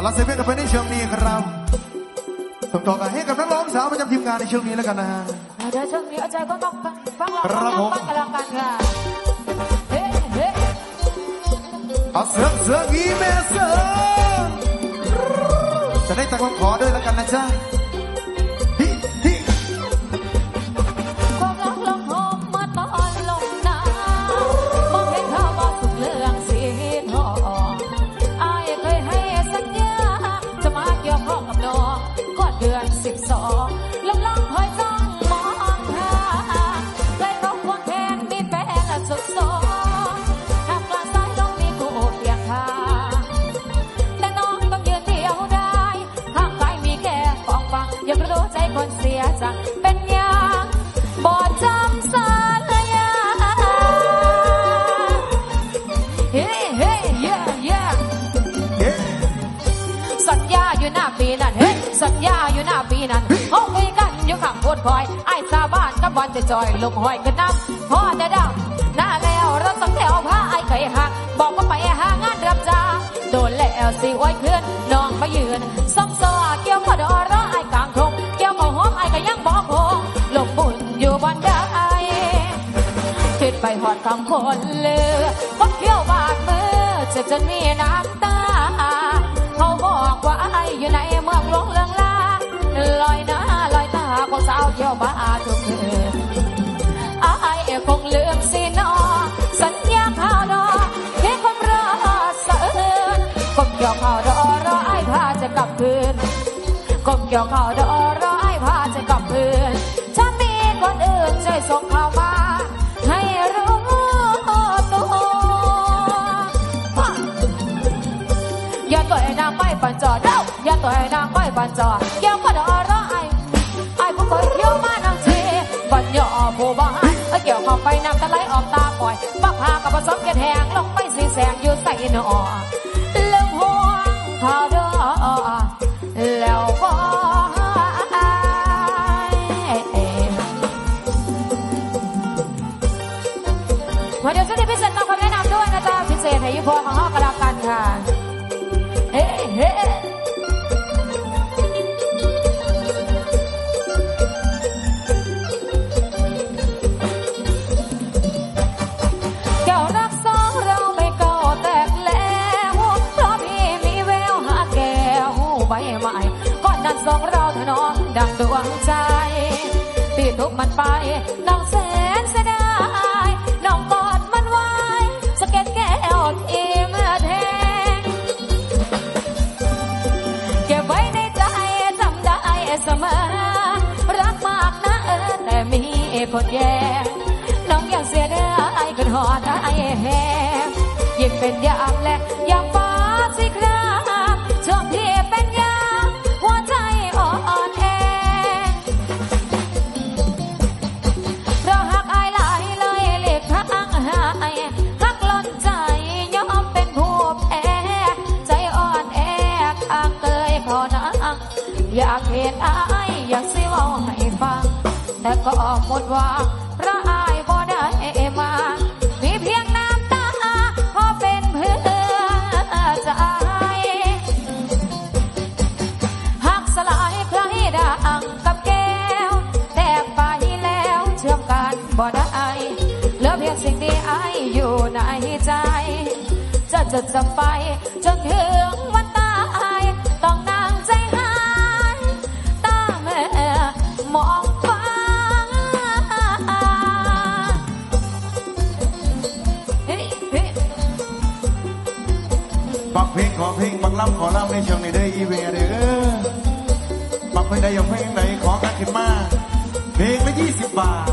ตลาดเซเว่นกันไปในช่วงนี้ครับส่งต่อกันให้กับนักร้องสาวประจำทีมงานในช่วงนี้แล้วกันนะฮะเดี๋ยวช่วงนี้อาจารย์ก็ต้องฟังเราครับผมฟังกันแล้วกันค่ะเฮ้เฮ้เอาเสือกเสือกอีเมลเสือกจะได้ตะโกนขอด้วยแล้วกันนะจ๊ะ สองลำลองคอยจ้องมองหาเคยต้องควงแขนมีแฟนและสุดโซหากกลางสายลมมีกูเพียงข้าแต่น้องต้องยืนเดียวได้ข้างกายมีแค่ฟองฟังอย่ากรู้ใจคนเสียจังเป็นยังบอดจำสัญญาเฮ้เฮ้เย่เย่สัญญาอยู่หน้าปีนั้นเฮ้สัญญาอยู่ ปีนั้นเขาคุยกันอยู่ข้างโพดคอยไอ้สาบ้านกับวันจะจอยลงหอยขึ้นน้ำพ่อจะดำหน้าแล้วเราต้องแถวผ้าไอ้เคยหักบอกว่าไปหางานรับจ้าโดนแล้วสิไว้เคลื่อนน้องมายืนซ่อมซอเกี่ยวพอดอรอไอ้กลางทงเกี่ยวเขาหอมไอ้ก็ยังบอกโงลงบุญอยู่บนไดคิดไปหอดคำคนเลือวัดเขี้ยวบาดมือเจ็บจนมีน้ำตาเขาบอกว่าไอ้อยู่ในเมืองหลวงเลือง เที่ยวบาทุกคืนไอ้คงลืมสินอสัญญาข่าวดอที่คงรอสะอื้นคงเกี่ยวข่าวดอรอไอ้พาจะกลับคืนกบเกี่ยวข่าวดอรอให้พาจะกลับคืนถ้ามีคนอื่นช่วยส่งข่าวมาให้รู้ตัวอย่าตัวไอ้นางไม่ปันจอเด้าอย่าตัวไอ้นางไม่ปันจอเกี่ยวข่าวดอร นย่อผู้บ้าไอ้เกี่ยวข้าไปน้ำตะไลออกตาปล่อยบักพากับผสมกล็ดแหงลงไปสีแสงอยู่ใส่หนอเรื่องห่วงข่าดอแล้วก็วันเดี๋ยวช่วงนี้พิเศษต้องคำแนะนำด้วยนะจ๊ะพิเศษให้ยุพอของห้องกันละ เราถนอมดังดวงใจตีทุกมันไป น้องแสนเสียดายน้องกอดมันไว้สะเก็ดแก้วที่เมื่อแทงเก็บไว้ในใจจำได้เสมอ รักมากนะเออแต่มีคนแย่น้องยังเสียดายกันหอดได้แหงยิ่งเป็นยาก อยากเห็นอายอยากสิเว่าให้ฟัง แต่ก็หมดหวังเพราะอายบ่ได้มา มีเพียงน้ำตาพอเป็นเพื่อใจหักสลายใครด่างกับแก้ว แตกไปแล้วเชื่อมกันบ่ได้เหลือเพียงสิ่งที่อายอยู่ในใจ จะจดจำไปจนถึงวันตายต้อง ปักเพลงขอเพลงบักล้ำขอล้ำในช่วงนี้เด้ออีเวเด้อบักเพลงใดอยากเพลงไหนขอกันขึ้นมาเพลงละยี่สิบบาท